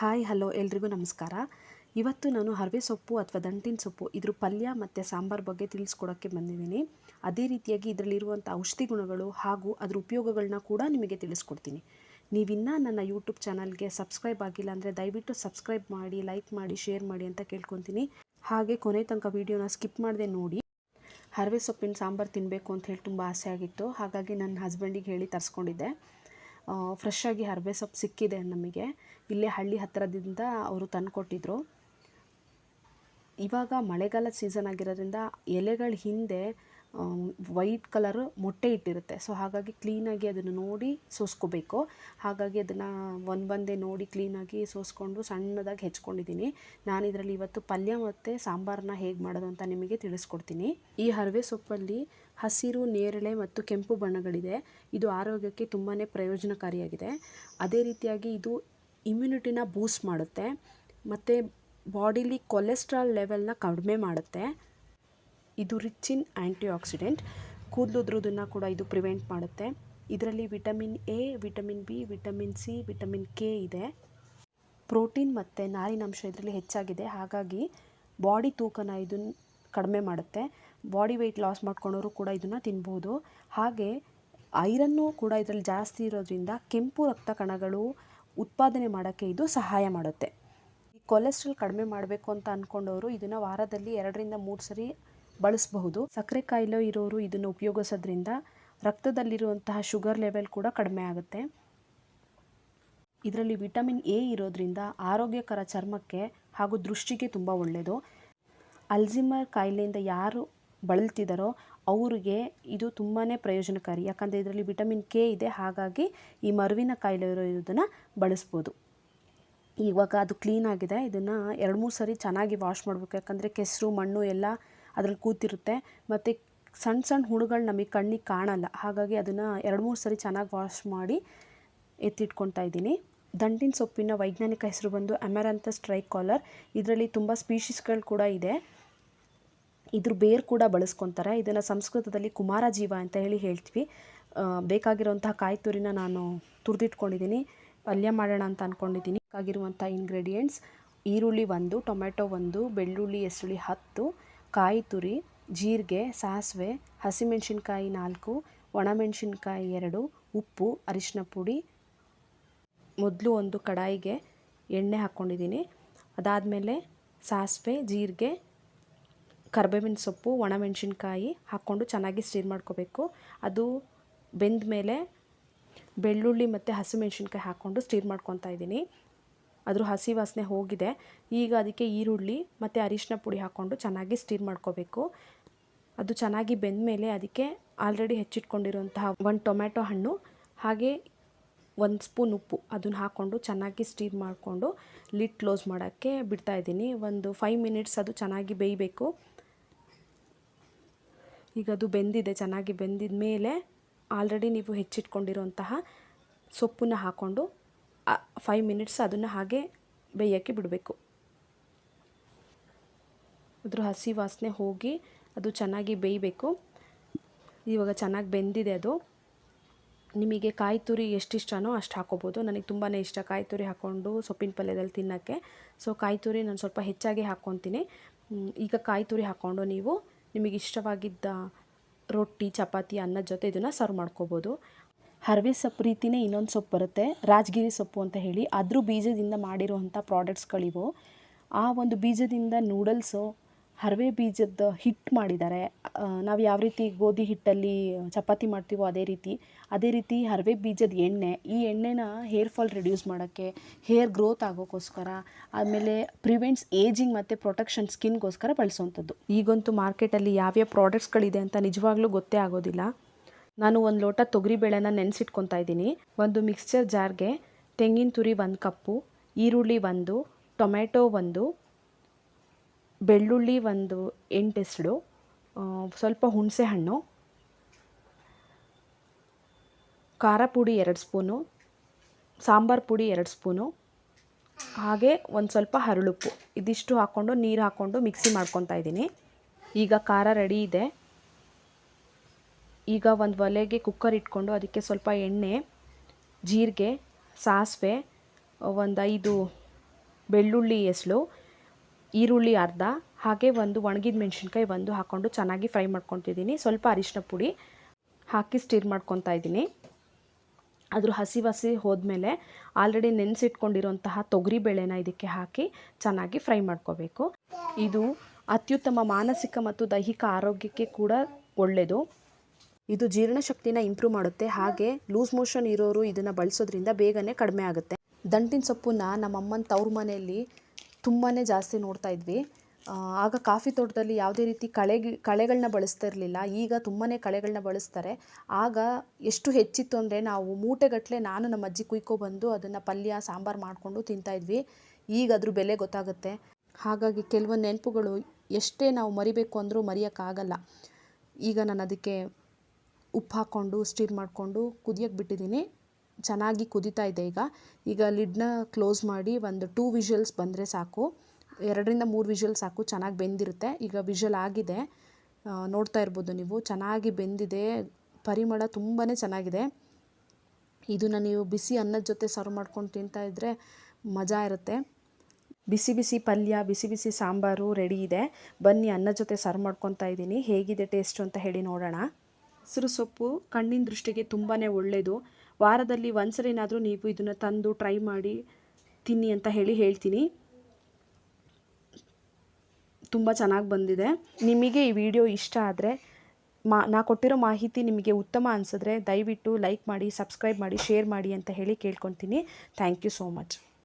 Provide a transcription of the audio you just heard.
Hi, hello, ಎಲ್ರಿಗೂ ನಮಸ್ಕಾರ. ಇವತ್ತು ನಾನು ಹರವೆ ಸೊಪ್ಪು ಅಥವಾ ದಂಟಿನ ಸೊಪ್ಪು ಇದ್ರ ಪಲ್ಯ ಮತ್ತು ಸಾಂಬಾರ್ ಬಗ್ಗೆ ತಿಳಿಸ್ಕೊಡೋಕ್ಕೆ ಬಂದಿದ್ದೀನಿ. ಅದೇ ರೀತಿಯಾಗಿ ಇದರಲ್ಲಿರುವಂಥ ಔಷಧಿ ಗುಣಗಳು ಹಾಗೂ ಅದ್ರ ಉಪಯೋಗಗಳನ್ನ ಕೂಡ ನಿಮಗೆ ತಿಳಿಸ್ಕೊಡ್ತೀನಿ. ನೀವಿನ್ನೂ ನನ್ನ ಯೂಟ್ಯೂಬ್ ಚಾನಲ್ಗೆ ಸಬ್ಸ್ಕ್ರೈಬ್ ಆಗಿಲ್ಲ ಅಂದರೆ ದಯವಿಟ್ಟು ಸಬ್ಸ್ಕ್ರೈಬ್ ಮಾಡಿ, ಲೈಕ್ ಮಾಡಿ, ಶೇರ್ ಮಾಡಿ ಅಂತ ಕೇಳ್ಕೊತೀನಿ. ಹಾಗೆ ಕೊನೆ ತನಕ ವೀಡಿಯೋನ ಸ್ಕಿಪ್ ಮಾಡದೆ ನೋಡಿ. ಹರವೆ ಸೊಪ್ಪಿನ ಸಾಂಬಾರು ತಿನ್ನಬೇಕು ಅಂತ ಹೇಳಿ ತುಂಬ ಆಸೆ ಆಗಿತ್ತು. ಹಾಗಾಗಿ ನನ್ನ ಹಸ್ಬೆಂಡಿಗೆ ಹೇಳಿ ತರಿಸ್ಕೊಂಡಿದ್ದೆ. ಫ್ರೆಶ್ ಆಗಿ ಹರವೆ ಸೊಪ್ಪು ಸಿಕ್ಕಿದೆ ನಮಗೆ. ಇಲ್ಲೇ ಹಳ್ಳಿ ಹತ್ತಿರದಿಂದ ಅವರು ತಂದುಕೊಟ್ಟಿದ್ರು. ಇವಾಗ ಮಳೆಗಾಲದ ಸೀಸನ್ ಆಗಿರೋದ್ರಿಂದ ಎಲೆಗಳ ಹಿಂದೆ ವೈಟ್ ಕಲರು ಮೊಟ್ಟೆ ಇಟ್ಟಿರುತ್ತೆ. ಸೊ ಹಾಗಾಗಿ ಕ್ಲೀನಾಗಿ ಅದನ್ನು ನೋಡಿ ಸೋಸ್ಕೋಬೇಕು. ಹಾಗಾಗಿ ಅದನ್ನು ಒಂದು ಒಂದೇ ನೋಡಿ ಕ್ಲೀನಾಗಿ ಸೋಸ್ಕೊಂಡು ಸಣ್ಣದಾಗಿ ಹೆಚ್ಕೊಂಡಿದ್ದೀನಿ. ನಾನು ಇದರಲ್ಲಿ ಇವತ್ತು ಪಲ್ಯ ಮತ್ತು ಸಾಂಬಾರನ್ನ ಹೇಗೆ ಮಾಡೋದು ಅಂತ ನಿಮಗೆ ತಿಳಿಸ್ಕೊಡ್ತೀನಿ. ಈ ಹರವೆ ಸೊಪ್ಪಲ್ಲಿ ಹಸಿರು, ನೇರಳೆ ಮತ್ತು ಕೆಂಪು ಬಣ್ಣಗಳಿದೆ. ಇದು ಆರೋಗ್ಯಕ್ಕೆ ತುಂಬಾ ಪ್ರಯೋಜನಕಾರಿಯಾಗಿದೆ. ಅದೇ ರೀತಿಯಾಗಿ ಇದು ಇಮ್ಯುನಿಟಿನ ಬೂಸ್ಟ್ ಮಾಡುತ್ತೆ. ಮತ್ತು ಬಾಡಿಲಿ ಕೊಲೆಸ್ಟ್ರಾಲ್ ಲೆವೆಲ್ನ ಕಡಿಮೆ ಮಾಡುತ್ತೆ. ಇದು ರಿಚ್ ಇನ್ ಆ್ಯಂಟಿ ಆಕ್ಸಿಡೆಂಟ್ ಕೂದಲುದ್ರೋದನ್ನು ಕೂಡ ಇದು ಪ್ರಿವೆಂಟ್ ಮಾಡುತ್ತೆ. ಇದರಲ್ಲಿ vitamin A, vitamin B, vitamin C, vitamin K ಇದೆ. ಪ್ರೋಟೀನ್ ಮತ್ತು ನಾರಿನಂಶ ಇದರಲ್ಲಿ ಹೆಚ್ಚಾಗಿದೆ. ಹಾಗಾಗಿ ಬಾಡಿ ತೂಕನ ಇದನ್ನು ಕಡಿಮೆ ಮಾಡುತ್ತೆ. ಬಾಡಿ ವೆಯ್ಟ್ ಲಾಸ್ ಮಾಡ್ಕೊಂಡವರು ಕೂಡ ಇದನ್ನು ತಿನ್ಬೋದು. ಹಾಗೆ ಐರನ್ನು ಕೂಡ ಇದರಲ್ಲಿ ಜಾಸ್ತಿ ಇರೋದ್ರಿಂದ ಕೆಂಪು ರಕ್ತ ಕಣಗಳು ಉತ್ಪಾದನೆ ಮಾಡೋಕ್ಕೆ ಇದು ಸಹಾಯ ಮಾಡುತ್ತೆ. ಈ ಕೊಲೆಸ್ಟ್ರಾಲ್ ಕಡಿಮೆ ಮಾಡಬೇಕು ಅಂತ ಅಂದ್ಕೊಂಡವರು ಇದನ್ನು ವಾರದಲ್ಲಿ ಎರಡರಿಂದ ಮೂರು ಸರಿ ಬಳಸಬಹುದು. ಸಕ್ಕರೆ ಕಾಯಿಲೆ ಇರೋರು ಇದನ್ನು ಉಪಯೋಗಿಸೋದ್ರಿಂದ ರಕ್ತದಲ್ಲಿರುವಂತಹ ಶುಗರ್ ಲೆವೆಲ್ ಕೂಡ ಕಡಿಮೆ ಆಗುತ್ತೆ. ಇದರಲ್ಲಿ ವಿಟಮಿನ್ ಎ ಇರೋದ್ರಿಂದ ಆರೋಗ್ಯಕರ ಚರ್ಮಕ್ಕೆ ಹಾಗೂ ದೃಷ್ಟಿಗೆ ತುಂಬ ಒಳ್ಳೆಯದು ಅಲ್ಝಿಮರ್ ಕಾಯಿಲೆಯಿಂದ ಯಾರು ಬಳಲ್ತಿದ್ದಾರೋ ಅವರಿಗೆ ಇದು ತುಂಬಾ ಪ್ರಯೋಜನಕಾರಿ. ಯಾಕಂದರೆ ಇದರಲ್ಲಿ ವಿಟಮಿನ್ ಕೆ ಇದೆ, ಹಾಗಾಗಿ ಈ ಮರುವಿನ ಕಾಯಿಲೆ ಇರೋದನ್ನು ಬಳಸ್ಬೋದು. ಇವಾಗ ಅದು ಕ್ಲೀನ್ ಆಗಿದೆ. ಇದನ್ನು ಎರಡು ಮೂರು ಸರಿ ಚೆನ್ನಾಗಿ ವಾಶ್ ಮಾಡಬೇಕು. ಯಾಕಂದರೆ ಕೆಸರು, ಮಣ್ಣು ಎಲ್ಲ ಅದ್ರಲ್ಲಿ ಕೂತಿರುತ್ತೆ. ಮತ್ತು ಸಣ್ಣ ಸಣ್ಣ ಹುಳುಗಳು ನಮಗೆ ಕಣ್ಣಿಗೆ ಕಾಣಲ್ಲ. ಹಾಗಾಗಿ ಅದನ್ನು ಎರಡು ಮೂರು ಸರಿ ಚೆನ್ನಾಗಿ ವಾಶ್ ಮಾಡಿ ಎತ್ತಿಟ್ಕೊತಾ ಇದ್ದೀನಿ. ದಂಟಿನ ಸೊಪ್ಪಿನ ವೈಜ್ಞಾನಿಕ ಹೆಸರು ಬಂದು ಅಮೆರಂಥಸ್ ಟ್ರೈಕಾಲರ್ ಇದರಲ್ಲಿ ತುಂಬ ಸ್ಪೀಷೀಸ್ಗಳು ಕೂಡ ಇದೆ. ಇದ್ರ ಬೇರು ಕೂಡ ಬಳಸ್ಕೊತಾರೆ. ಇದನ್ನು ಸಂಸ್ಕೃತದಲ್ಲಿ ಕುಮಾರ ಜೀವ ಅಂತ ಹೇಳಿ ಹೇಳ್ತೀವಿ. ಬೇಕಾಗಿರುವಂತಹ ಕಾಯಿ ತುರಿನ ನಾನು ತುರಿದಿಟ್ಕೊಂಡಿದ್ದೀನಿ ಪಲ್ಯ ಮಾಡೋಣ ಅಂತ ಅಂದ್ಕೊಂಡಿದ್ದೀನಿ ಬೇಕಾಗಿರುವಂಥ ಇಂಗ್ರೀಡಿಯೆಂಟ್ಸ್ ಈರುಳ್ಳಿ ಒಂದು ಟೊಮೆಟೊ ಒಂದು, ಬೆಳ್ಳುಳ್ಳಿ ಎಸುಳಿ ಹತ್ತು. ಕಾಯಿ ತುರಿ, ಜೀರಿಗೆ, ಸಾಸಿವೆ, ಹಸಿಮೆಣಸಿನ್ಕಾಯಿ ನಾಲ್ಕು, ಒಣಮೆಣಸಿನ್ಕಾಯಿ ಎರಡು, ಉಪ್ಪು, ಅರಿಶಿನ ಪುಡಿ. ಮೊದಲು ಒಂದು ಕಡಾಯಿಗೆ ಎಣ್ಣೆ ಹಾಕ್ಕೊಂಡಿದ್ದೀನಿ. ಅದಾದಮೇಲೆ ಸಾಸಿವೆ, ಜೀರಿಗೆ, ಕರ್ಬೇವಿನ ಸೊಪ್ಪು, ಒಣಮೆಣಸಿನ್ಕಾಯಿ ಹಾಕ್ಕೊಂಡು ಚೆನ್ನಾಗಿ ಸ್ಟೀರ್ ಮಾಡ್ಕೋಬೇಕು. ಅದು ಬೆಂದ ಮೇಲೆ ಬೆಳ್ಳುಳ್ಳಿ ಮತ್ತು ಹಸಿಮೆಣ್ಸಿನ್ಕಾಯಿ ಹಾಕ್ಕೊಂಡು ಸ್ಟೀರ್ ಮಾಡ್ಕೊತಾ ಇದ್ದೀನಿ. ಅದ್ರ ಹಸಿ ವಾಸನೆ ಹೋಗಿದೆ. ಈಗ ಅದಕ್ಕೆ ಈರುಳ್ಳಿ ಮತ್ತು ಅರಿಶಿನ ಪುಡಿ ಹಾಕ್ಕೊಂಡು ಚೆನ್ನಾಗಿ ಸ್ಟೀರ್ ಮಾಡ್ಕೋಬೇಕು. ಅದು ಚೆನ್ನಾಗಿ ಬೆಂದ ಮೇಲೆ ಅದಕ್ಕೆ ಆಲ್ರೆಡಿ ಹೆಚ್ಚಿಟ್ಕೊಂಡಿರುವಂತಹ ಒಂದು ಟೊಮ್ಯಾಟೊ ಹಣ್ಣು, ಹಾಗೆ ಒಂದು ಸ್ಪೂನ್ ಉಪ್ಪು ಅದನ್ನು ಹಾಕ್ಕೊಂಡು ಚೆನ್ನಾಗಿ ಸ್ಟೀರ್ ಮಾಡಿಕೊಂಡು ಲಿಡ್ ಕ್ಲೋಸ್ ಮಾಡೋಕ್ಕೆ ಬಿಡ್ತಾಯಿದ್ದೀನಿ ಒಂದು ಫೈವ್ ಮಿನಿಟ್ಸ್ ಅದು ಚೆನ್ನಾಗಿ ಬೇಯಬೇಕು. ಈಗ ಅದು ಬೆಂದಿದೆ, ಚೆನ್ನಾಗಿ ಬೆಂದಿದ ಮೇಲೆ ಆಲ್ರೆಡಿ ನೀವು ಹೆಚ್ಚಿಟ್ಕೊಂಡಿರುವಂತಹ ಸೊಪ್ಪನ್ನು ಹಾಕ್ಕೊಂಡು ಫೈವ್ ಮಿನಿಟ್ಸ್ ಅದನ್ನು ಹಾಗೆ ಬೇಯೋಕ್ಕೆ ಬಿಡಬೇಕು. ಅದ್ರ ಹಸಿ ವಾಸನೆ ಹೋಗಿ ಅದು ಚೆನ್ನಾಗಿ ಬೇಯಬೇಕು. ಇವಾಗ ಚೆನ್ನಾಗಿ ಬೆಂದಿದೆ ಅದು. ನಿಮಗೆ ಕಾಯಿ ತುರಿ ಎಷ್ಟು ಇಷ್ಟನೋ ಅಷ್ಟು ಹಾಕೋಬೋದು. ನನಗೆ ತುಂಬಾ ಇಷ್ಟ ಕಾಯಿ ತುರಿ ಹಾಕ್ಕೊಂಡು ಸೊಪ್ಪಿನ ಪಲ್ಯದಲ್ಲಿ ತಿನ್ನೋಕ್ಕೆ. ಸೊ ಕಾಯಿ ತುರಿ ನಾನು ಸ್ವಲ್ಪ ಹೆಚ್ಚಾಗಿ ಹಾಕ್ಕೊತೀನಿ ಈಗ ಕಾಯಿ ತುರಿ ಹಾಕ್ಕೊಂಡು ನೀವು ನಿಮಗೆ ಇಷ್ಟವಾಗಿದ್ದ ರೊಟ್ಟಿ, ಚಪಾತಿ ಅನ್ನದ ಜೊತೆ ಇದನ್ನು ಸರ್ವ್ ಮಾಡ್ಕೋಬೋದು. ಹರವೆ ಸೊಪ್ಪು ರೀತಿಯೇ ಇನ್ನೊಂದು ಸೊಪ್ಪು ಬರುತ್ತೆ. ರಾಜಗಿರಿ ಸೊಪ್ಪು ಅಂತ ಹೇಳಿ. ಅದ್ರ ಬೀಜದಿಂದ ಮಾಡಿರುವಂಥ ಪ್ರಾಡಕ್ಟ್ಸ್ಗಳಿವು ಆ ಒಂದು ಬೀಜದಿಂದ ನೂಡಲ್ಸು ಹರವೆ ಬೀಜದ ಹಿಟ್ಟು ಮಾಡಿದ್ದಾರೆ. ನಾವು ಯಾವ ರೀತಿ ಗೋಧಿ ಹಿಟ್ಟಲ್ಲಿ ಚಪಾತಿ ಮಾಡ್ತೀವೋ ಅದೇ ರೀತಿ ಅದೇ ರೀತಿ ಹರವೆ ಬೀಜದ ಎಣ್ಣೆ. ಈ ಎಣ್ಣೆನ ಹೇರ್ ಫಾಲ್ ರಿಡ್ಯೂಸ್ ಮಾಡೋಕ್ಕೆ ಹೇರ್ ಗ್ರೋತ್ ಆಗೋಕ್ಕೋಸ್ಕರ ಆಮೇಲೆ ಪ್ರಿವೆಂಟ್ಸ್ ಏಜಿಂಗ್ ಮತ್ತು ಪ್ರೊಟೆಕ್ಷನ್ ಸ್ಕಿನ್ಗೋಸ್ಕರ ಬಳಸುವಂಥದ್ದು. ಈಗಂತೂ ಮಾರ್ಕೆಟಲ್ಲಿ ಯಾವ್ಯಾವ ಪ್ರಾಡಕ್ಟ್ಸ್ಗಳಿದೆ ಅಂತ ನಿಜವಾಗ್ಲೂ ಗೊತ್ತೇ ಆಗೋದಿಲ್ಲ. ನಾನು ಒಂದು ಲೋಟ ತೊಗರಿಬೇಳೆನ ನೆನೆಸಿಟ್ಕೊತಾ ಇದ್ದೀನಿ. ಒಂದು ಮಿಕ್ಸ್ಚರ್ ಜಾರ್ಗೆ ತೆಂಗಿನ ತುರಿ ಒಂದು ಕಪ್ಪು, ಈರುಳ್ಳಿ ಒಂದು ಟೊಮೆಟೊ ಒಂದು, ಬೆಳ್ಳುಳ್ಳಿ ಒಂದು ಎಂಟೆಸಳು ಸ್ವಲ್ಪ ಹುಣಸೆ ಹಣ್ಣು, ಖಾರ ಪುಡಿ ಎರಡು ಸ್ಪೂನು, ಸಾಂಬಾರು ಪುಡಿ ಎರಡು ಸ್ಪೂನು, ಹಾಗೆ ಒಂದು ಸ್ವಲ್ಪ ಹರಳುಪ್ಪು. ಇದಿಷ್ಟು ಹಾಕ್ಕೊಂಡು ನೀರು ಹಾಕ್ಕೊಂಡು ಮಿಕ್ಸಿ ಮಾಡ್ಕೊತಾ ಇದ್ದೀನಿ. ಈಗ ಖಾರ ರೆಡಿ ಇದೆ. ಈಗ ಒಂದು ಒಲೆಗೆ ಕುಕ್ಕರ್ ಇಟ್ಕೊಂಡು ಅದಕ್ಕೆ ಸ್ವಲ್ಪ ಎಣ್ಣೆ, ಜೀರಿಗೆ, ಸಾಸಿವೆ, ಒಂದು ಐದು ಬೆಳ್ಳುಳ್ಳಿ ಎಸಳು, ಈರುಳ್ಳಿ ಅರ್ಧ, ಹಾಗೆ ಒಂದು ಒಣಗಿದ ಮೆಣಸಿನ್ಕಾಯಿ ಒಂದು ಹಾಕ್ಕೊಂಡು ಚೆನ್ನಾಗಿ ಫ್ರೈ ಮಾಡ್ಕೊತಿದ್ದೀನಿ. ಸ್ವಲ್ಪ ಅರಿಶಿನ ಪುಡಿ ಹಾಕಿ ಸ್ಟಿರ್ ಮಾಡ್ಕೊತಾ ಇದ್ದೀನಿ. ಅದ್ರ ಹಸಿ ಹಸಿ ಹೋದ್ಮೇಲೆ ಆಲ್ರೆಡಿ ನೆನೆಸಿಟ್ಕೊಂಡಿರೋಂತಹ ತೊಗರಿ ಬೇಳೆನ ಇದಕ್ಕೆ ಹಾಕಿ ಚೆನ್ನಾಗಿ ಫ್ರೈ ಮಾಡ್ಕೋಬೇಕು. ಇದು ಅತ್ಯುತ್ತಮ ಮಾನಸಿಕ ಮತ್ತು ದೈಹಿಕ ಆರೋಗ್ಯಕ್ಕೆ ಕೂಡ ಒಳ್ಳೆಯದು ಇದು ಜೀರ್ಣಶಕ್ತಿನ ಇಂಪ್ರೂವ್ ಮಾಡುತ್ತೆ. ಹಾಗೆ ಲೂಸ್ ಮೋಷನ್ ಇರೋರು ಇದನ್ನು ಬಳಸೋದ್ರಿಂದ ಬೇಗನೆ ಕಡಿಮೆ ಆಗುತ್ತೆ. ದಂಟಿನ ಸೊಪ್ಪನ್ನ ನಮ್ಮಮ್ಮನ ತವ್ರ ಮನೆಯಲ್ಲಿ ತುಂಬಾ ಜಾಸ್ತಿ ನೋಡ್ತಾ ಇದ್ವಿ. ಆಗ ಕಾಫಿ ತೋಟದಲ್ಲಿ ಯಾವುದೇ ರೀತಿ ಕಳೆ ಕಳೆಗಳನ್ನ ಬಳಸ್ತಾ ಇರಲಿಲ್ಲ ಈಗ ತುಂಬಾ ಕಳೆಗಳನ್ನ ಬಳಸ್ತಾರೆ. ಆಗ ಎಷ್ಟು ಹೆಚ್ಚಿತ್ತು ಅಂದರೆ ನಾವು ಮೂಟೆಗಟ್ಟಲೆ ನಾನು ನಮ್ಮ ಅಜ್ಜಿ ಕುಯ್ಕೊಬಂದು ಅದನ್ನು ಪಲ್ಯ, ಸಾಂಬಾರು ಮಾಡಿಕೊಂಡು ತಿಂತಾಯಿದ್ವಿ ಈಗ ಅದ್ರ ಬೆಲೆ ಗೊತ್ತಾಗುತ್ತೆ. ಹಾಗಾಗಿ ಕೆಲವೊಂದು ನೆನಪುಗಳು ಎಷ್ಟೇ ನಾವು ಮರಿಬೇಕು ಅಂದರೂ ಮರೆಯೋಕ್ಕಾಗಲ್ಲ. ಈಗ ನಾನು ಅದಕ್ಕೆ ಉಪ್ಪು ಹಾಕ್ಕೊಂಡು ಸ್ಟಿರ್ ಮಾಡಿಕೊಂಡು ಕುದಿಯೋಕ್ಕೆ ಬಿಟ್ಟಿದ್ದೀನಿ ಚೆನ್ನಾಗಿ ಕುದೀತಾ ಇದೆ ಈಗ. ಈಗ ಲಿಡ್ನ ಕ್ಲೋಸ್ ಮಾಡಿ ಒಂದು ಟೂ ವಿಷಲ್ಸ್ ಬಂದರೆ ಸಾಕು. ಎರಡರಿಂದ ಮೂರು ವಿಷಲ್ ಸಾಕು, ಚೆನ್ನಾಗಿ ಬೆಂದಿರುತ್ತೆ. ಈಗ ವಿಷಲ್ ಆಗಿದೆ. ನೋಡ್ತಾ ಇರ್ಬೋದು ನೀವು. ಚೆನ್ನಾಗಿ ಬೆಂದಿದೆ. ಪರಿಮಳ ತುಂಬಾ ಚೆನ್ನಾಗಿದೆ. ಇದನ್ನು ನೀವು ಬಿಸಿ ಅನ್ನದ ಜೊತೆ ಸರ್ವ್ ಮಾಡ್ಕೊಂಡು ತಿಂತಾ ಇದ್ದರೆ ಮಜಾ ಇರುತ್ತೆ. ಬಿಸಿ ಬಿಸಿ ಪಲ್ಯ, ಬಿಸಿ ಬಿಸಿ ಸಾಂಬಾರು ರೆಡಿ ಇದೆ. ಬನ್ನಿ, ಅನ್ನದ ಜೊತೆ ಸರ್ವ್ ಮಾಡ್ಕೊತಾ ಇದ್ದೀನಿ. ಹೇಗಿದೆ ಟೇಸ್ಟು ಅಂತ ಹೇಳಿ ನೋಡೋಣ. ಹಸಿರು ಸೊಪ್ಪು ಕಣ್ಣಿನ ದೃಷ್ಟಿಗೆ ತುಂಬಾ ಒಳ್ಳೆಯದು ವಾರದಲ್ಲಿ ಒಂದ್ಸರಿನಾದರೂ ನೀವು ಇದನ್ನು ತಂದು ಟ್ರೈ ಮಾಡಿ ತಿನ್ನಿ ಅಂತ ಹೇಳಿ ಹೇಳ್ತೀನಿ. ತುಂಬ ಚೆನ್ನಾಗಿ ಬಂದಿದೆ. ನಿಮಗೆ ಈ ವಿಡಿಯೋ ಇಷ್ಟ ಆದರೆ ಮಾ, ನಾ ಕೊಟ್ಟಿರೋ ಮಾಹಿತಿ ನಿಮಗೆ ಉತ್ತಮ ಅನಿಸಿದ್ರೆ ದಯವಿಟ್ಟು ಲೈಕ್ ಮಾಡಿ ಸಬ್ಸ್ಕ್ರೈಬ್ ಮಾಡಿ ಶೇರ್ ಮಾಡಿ ಅಂತ ಹೇಳಿ ಕೇಳ್ಕೊತೀನಿ ಥ್ಯಾಂಕ್ ಯು ಸೋ ಮಚ್